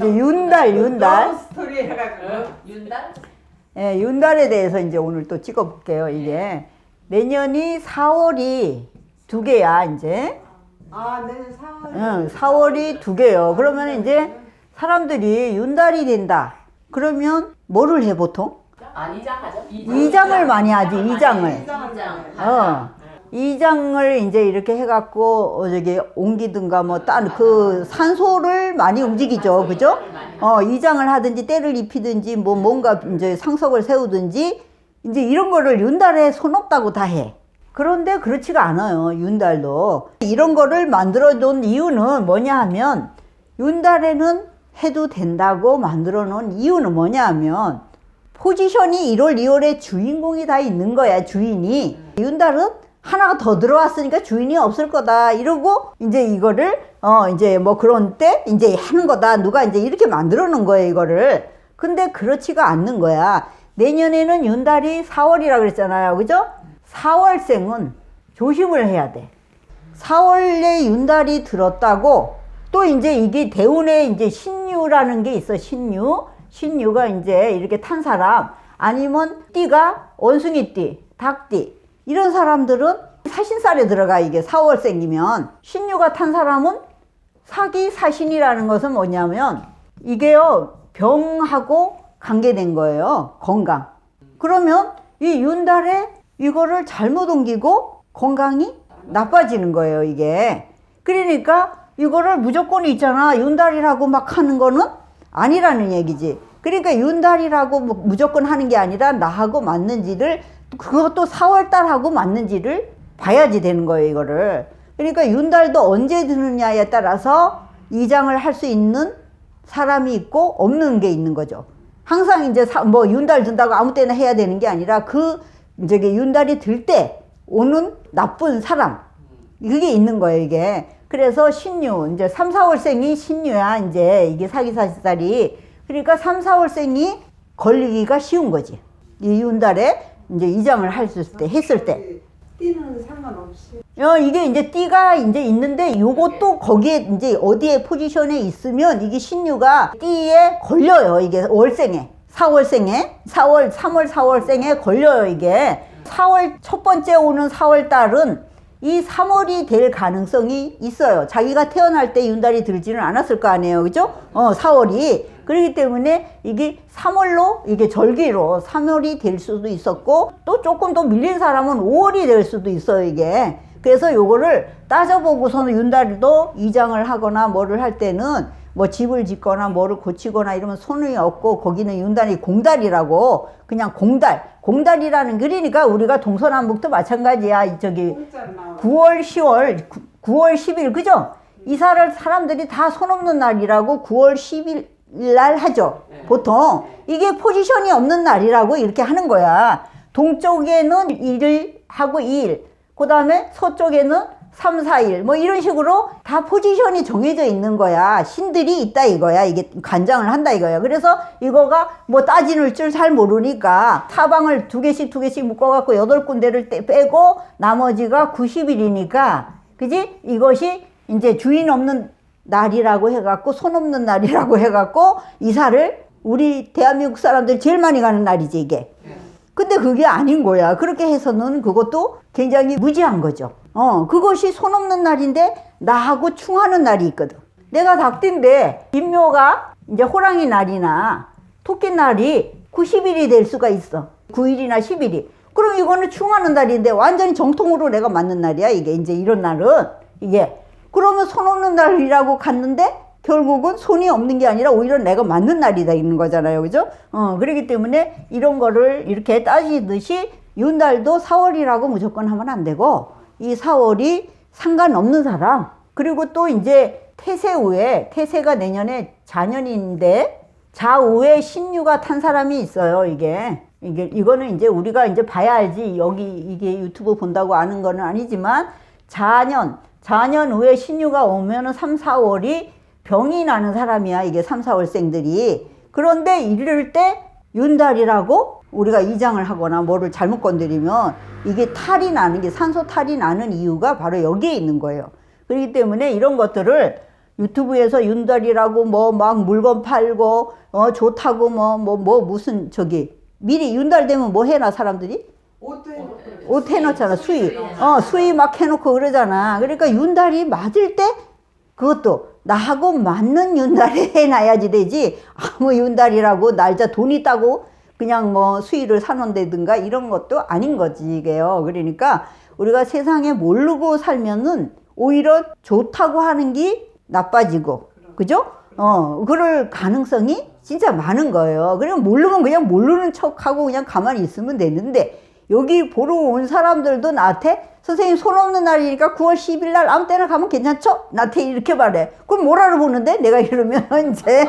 이제 윤달, 윤달. 러브 스토리 해가지고 어? 윤달? 예, 윤달에 대해서 이제 오늘 또 찍어볼게요. 이게 내년이 4월이 두 개야 이제. 아 내년 4월 응, 4월이 두 개요. 그러면 이제 사람들이 윤달이 된다. 그러면 뭐를 해 보통? 아니장 하죠? 이장을 많이 하지, 이장을. 이장. 어. 이장을 이제 이렇게 해갖고 어 저기 옮기든가 뭐 딴 그 산소를 많이 움직이죠, 그죠? 어 이장을 하든지 때를 입히든지 뭐 뭔가 이제 상석을 세우든지 이제 이런 거를 윤달에 손 없다고 다 해. 그런데 그렇지가 않아요, 윤달도. 이런 거를 만들어 놓은 이유는 뭐냐 하면 윤달에는 해도 된다고 만들어 놓은 이유는 뭐냐 하면 포지션이 1월, 2월에 주인공이 다 있는 거야, 주인이. 윤달은 하나가 더 들어왔으니까 주인이 없을 거다. 이러고, 이제 이거를, 어, 이제 뭐 그런 때, 이제 하는 거다. 누가 이제 이렇게 만들어 놓은 거예요, 이거를. 근데 그렇지가 않는 거야. 내년에는 윤달이 4월이라 그랬잖아요. 그죠? 4월생은 조심을 해야 돼. 4월에 윤달이 들었다고 또 이제 이게 대운에 이제 신유라는 게 있어 신유 신유가 이제 이렇게 탄 사람 아니면 띠가 원숭이띠 닭띠 이런 사람들은 사신살에 들어가 이게 4월생이면 신유가 탄 사람은 사기 사신이라는 것은 뭐냐면 이게요 병하고 관계된 거예요 건강. 그러면 이 윤달에 이거를 잘못 옮기고 건강이 나빠지는 거예요 이게. 그러니까 이거를 무조건 있잖아. 윤달이라고 막 하는 거는 아니라는 얘기지. 그러니까 윤달이라고 뭐 무조건 하는 게 아니라 나하고 맞는지를 그것도 4월달하고 맞는지를 봐야지 되는 거예요 이거를. 그러니까 윤달도 언제 드느냐에 따라서 이장을 할 수 있는 사람이 있고 없는 게 있는 거죠. 항상 이제 사- 뭐 윤달 든다고 아무 때나 해야 되는 게 아니라 그 저기 윤달이 들 때 오는 나쁜 사람. 그게 있는 거예요 이게. 그래서 신유 이제 3, 4월생이 신유야 이제 이게 사기사살이. 그러니까 3, 4월생이 걸리기가 쉬운 거지. 이 윤달에 이제 이장을 했을 때 했을 때 띠는 상관없이 어, 이게 이제 띠가 이제 있는데 요것도 거기에 이제 어디에 포지션에 있으면 이게 신유가 띠에 걸려요. 이게 월생에. 4월생에. 4월, 3월, 4월생에 걸려요. 이게. 4월 첫 번째 오는 4월 달은 이 3월이 될 가능성이 있어요. 자기가 태어날 때 윤달이 들지는 않았을 거 아니에요. 그죠? 어, 4월이. 그렇기 때문에 이게 3월로 이게 절기로 3월이 될 수도 있었고 또 조금 더 밀린 사람은 5월이 될 수도 있어요. 이게. 그래서 요거를 따져보고서는 윤달도 이장을 하거나 뭐를 할 때는 뭐 집을 짓거나 뭐를 고치거나 이러면 손이 없고 거기는 윤달이 공달이라고 그냥 공달 공달이라는 그러니까 우리가 동서남북도 마찬가지야 이 저기 공짜로 나와 9월 10월 9, 월 10일 그죠? 이사를 사람들이 다 손 없는 날이라고 9월 10일 날 하죠. 보통 이게 포지션이 없는 날이라고 이렇게 하는 거야. 동쪽에는 1일 하고 2일, 그 다음에 서쪽에는 3, 4일, 뭐 이런 식으로 다 포지션이 정해져 있는 거야. 신들이 있다 이거야. 이게 관장을 한다 이거야. 그래서 이거가 뭐 따지는 줄 잘 모르니까 사방을 두 개씩 두 개씩 묶어갖고 여덟 군데를 떼- 빼고 나머지가 90일이니까, 그지? 이것이 이제 주인 없는 날이라고 해갖고 손 없는 날이라고 해갖고 이사를 우리 대한민국 사람들이 제일 많이 가는 날이지 이게. 근데 그게 아닌 거야. 그렇게 해서는 그것도 굉장히 무지한 거죠. 어, 그것이 손 없는 날인데 나하고 충하는 날이 있거든. 내가 닭띠인데 임묘가 이제 호랑이 날이나 토끼 날이 90일이 될 수가 있어. 9일이나 10일이. 그럼 이거는 충하는 날인데 완전히 정통으로 내가 맞는 날이야. 이게 이제 이런 날은 이게. 그러면 손 없는 날이라고 갔는데 결국은 손이 없는 게 아니라 오히려 내가 맞는 날이 되는 거잖아요. 그죠? 어, 그렇기 때문에 이런 거를 이렇게 따지듯이 윤달도 4월이라고 무조건 하면 안 되고 이 4월이 상관없는 사람 그리고 또 이제 태세우에 태세가 내년에 자년인데 좌우에 신유가 탄 사람이 있어요. 이게 이게 이거는 이제 우리가 이제 봐야 알지 여기 이게 유튜브 본다고 아는 거는 아니지만 자년 자년 후에 신유가 오면은 3, 4월이 병이 나는 사람이야. 이게 3, 4월생들이. 그런데 이럴 때 윤달이라고 우리가 이장을 하거나 뭐를 잘못 건드리면 이게 탈이 나는 게 산소 탈이 나는 이유가 바로 여기에 있는 거예요. 그렇기 때문에 이런 것들을 유튜브에서 윤달이라고 뭐 막 물건 팔고 어 좋다고 뭐뭐뭐 무슨 저기 미리 윤달 되면 뭐 해놔 사람들이? 옷 해놓잖아. 수위 어 수위 막 해놓고 그러잖아. 그러니까 윤달이 맞을 때 그것도 나하고 맞는 윤달에 해놔야지 되지. 아무 윤달이라고 날짜 돈 있다고 그냥 뭐 수위를 사놓는다든가 이런 것도 아닌 거지 이게요 그러니까 우리가 세상에 모르고 살면은 오히려 좋다고 하는 게 나빠지고 그죠? 어 그럴 가능성이 진짜 많은 거예요 그냥 모르면 그냥 모르는 척하고 그냥 가만히 있으면 되는데 여기 보러 온 사람들도 나한테 선생님 손 없는 날이니까 9월 10일 날 아무 때나 가면 괜찮죠? 나한테 이렇게 말해. 그럼 뭘 알아보는데? 내가 이러면 이제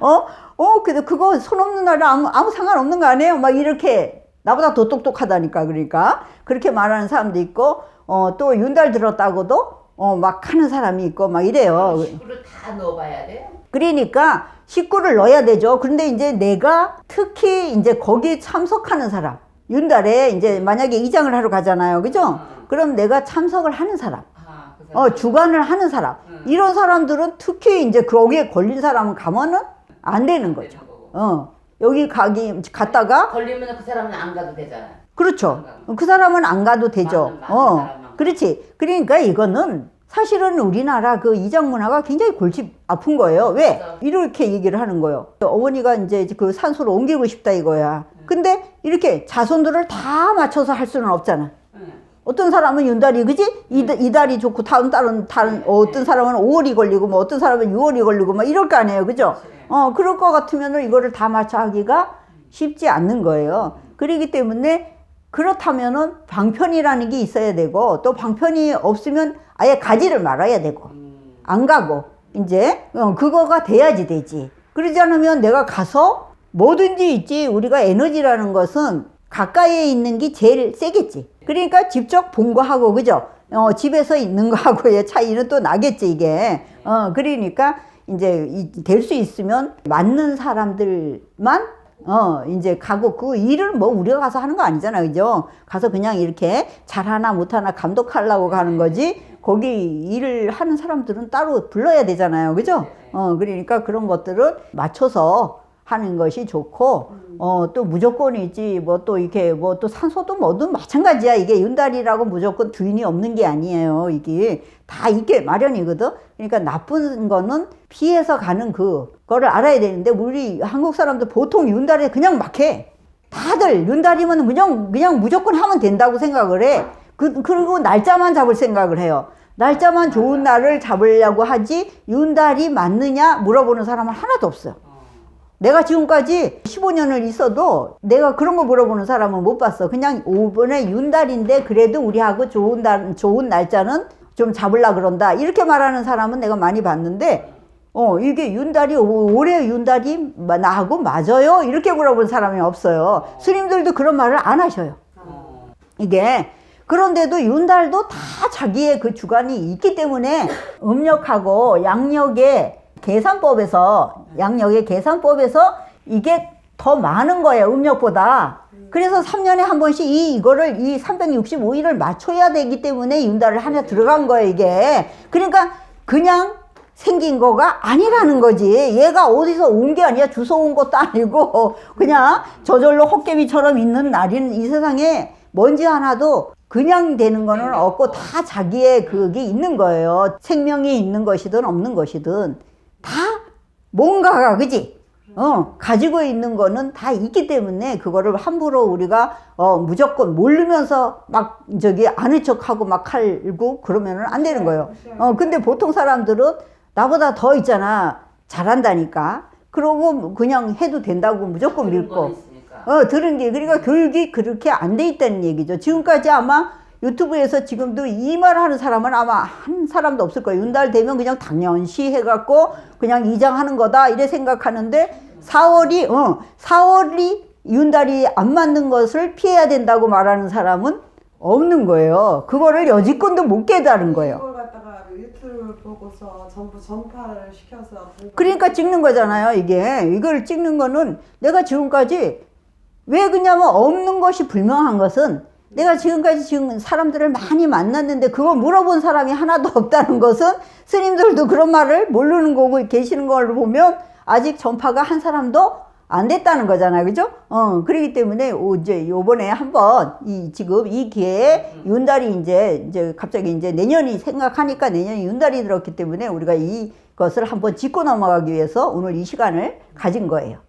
어? 어, 근데 그거 손 없는 날은 아무, 아무 상관없는 거 아니에요? 막 이렇게 나보다 더 똑똑하다니까 그러니까 그렇게 말하는 사람도 있고 어, 또 윤달 들었다고도 어, 막 하는 사람이 있고 막 이래요. 식구를 다 넣어봐야 돼요. 그러니까 식구를 넣어야 되죠. 그런데 이제 내가 특히 이제 거기 참석하는 사람, 윤달에 이제 만약에 이장을 하러 가잖아요. 그죠? 그럼 내가 참석을 하는 사람, 아, 그 어, 주관을 하는 사람, 음. 이런 사람들은 특히 이제 거기에 걸린 사람은 가면은 안 되는 거죠. 어, 여기 가기, 갔다가, 걸리면 그 사람은 안 가도 되잖아. 그렇죠. 그 사람은 안 가도 되죠. 어. 그렇지. 그러니까 이거는 사실은 우리나라 그 이장 문화가 굉장히 골치 아픈 거예요. 왜? 이렇게 얘기를 하는 거예요. 어머니가 이제 그 산소로 옮기고 싶다 이거야. 근데 이렇게 자손들을 다 맞춰서 할 수는 없잖아. 응. 어떤 사람은 윤달이 그지? 이, 이 달이 좋고 다음 달은 다른 어, 어떤 사람은 5월이 걸리고 뭐 어떤 사람은 6월이 걸리고 막 이럴 거 아니에요. 그죠? 어, 그럴 것 같으면은 이거를 다 맞춰 하기가 쉽지 않는 거예요. 그렇기 때문에 그렇다면은 방편이라는 게 있어야 되고 또 방편이 없으면 아예 가지를 말아야 되고 음. 안 가고 이제 어, 그거가 돼야지 되지. 그러지 않으면 내가 가서 뭐든지 있지 우리가 에너지라는 것은 가까이에 있는 게 제일 세겠지. 그러니까 직접 본 거 하고 그죠? 어, 집에서 있는 거하고의 차이는 또 나겠지 이게. 어, 그러니까 이제 될 수 있으면 맞는 사람들만 어, 이제 가고 그 일을 뭐 우리가 가서 하는 거 아니잖아. 그죠? 가서 그냥 이렇게 잘하나 못하나 감독하려고 가는 거지. 거기 일을 하는 사람들은 따로 불러야 되잖아요. 그죠? 어, 그러니까 그런 것들은 맞춰서 하는 것이 좋고, 어, 또 무조건이지, 뭐 또 이렇게 뭐 또 산소도 뭐든 마찬가지야. 이게 윤달이라고 무조건 주인이 없는 게 아니에요. 이게 다 있게 마련이거든. 그러니까 나쁜 거는 피해서 가는 그거를 알아야 되는데, 우리 한국 사람들 보통 윤달에 그냥 막 해. 다들 윤달이면 그냥, 그냥 무조건 하면 된다고 생각을 해. 그, 그리고 날짜만 잡을 생각을 해요. 날짜만 좋은 날을 잡으려고 하지, 윤달이 맞느냐 물어보는 사람은 하나도 없어요. 내가 지금까지 15년을 있어도 내가 그런 거 물어보는 사람은 못 봤어. 그냥 이번에 윤달인데 그래도 우리하고 좋은 날, 좋은 날짜는 좀 잡으려 그런다. 이렇게 말하는 사람은 내가 많이 봤는데, 어, 이게 윤달이, 오- 올해 윤달이 마- 나하고 맞아요? 이렇게 물어본 사람이 없어요. 스님들도 그런 말을 안 하셔요. 어. 이게 그런데도 윤달도 다 자기의 그 주관이 있기 때문에 음력하고 양력의 계산법에서 양력의 계산법에서 이게 더 많은 거예요 음력보다 그래서 3년에 한 번씩 이 이거를 이 365일을 맞춰야 되기 때문에 윤달을 하나 들어간 거예요 이게 그러니까 그냥 생긴 거가 아니라는 거지. 얘가 어디서 온 게 아니야. 주워 온 것도 아니고 그냥 저절로 헛개비처럼 있는 날인 이 세상에 먼지 하나도 그냥 되는 거는 없고 다 자기의 그게 있는 거예요. 생명이 있는 것이든 없는 것이든 다 뭔가가 그지? 어, 가지고 있는 거는 다 있기 때문에 그거를 함부로 우리가 어, 무조건 모르면서 막 저기 아는 척하고 막 할고 그러면은 안 되는 거예요. 어, 근데 보통 사람들은 나보다 더 있잖아. 잘한다니까. 그러고 그냥 해도 된다고 무조건 믿고. 어, 들은 게, 그러니까 교육이 그렇게 안 돼 있다는 얘기죠. 지금까지 아마 유튜브에서 지금도 이 말 하는 사람은 아마 한 사람도 없을 거예요. 윤달 되면 그냥 당연시 해갖고 그냥 이장하는 거다, 이래 생각하는데 4월이, 어, 4월이 윤달이 안 맞는 것을 피해야 된다고 말하는 사람은 없는 거예요. 그거를 여지껏도 못 깨달은 거예요. 유튜브 보고서 전부 전파를 시켜서 그러니까 찍는 거잖아요, 이게. 이걸 찍는 거는 내가 지금까지 왜 그냐면 없는 것이 불명한 것은 내가 지금까지 지금 사람들을 많이 만났는데 그거 물어본 사람이 하나도 없다는 것은 스님들도 그런 말을 모르는 거고 계시는 걸 보면 아직 전파가 한 사람도 안 됐다는 거잖아요. 그죠? 어, 그렇기 때문에 오, 이제 요번에 한번 이 지금 이 기회에 윤달이 이제 이제 갑자기 이제 내년이 생각하니까 내년이 윤달이 들었기 때문에 우리가 이것을 한번 짚고 넘어가기 위해서 오늘 이 시간을 가진 거예요.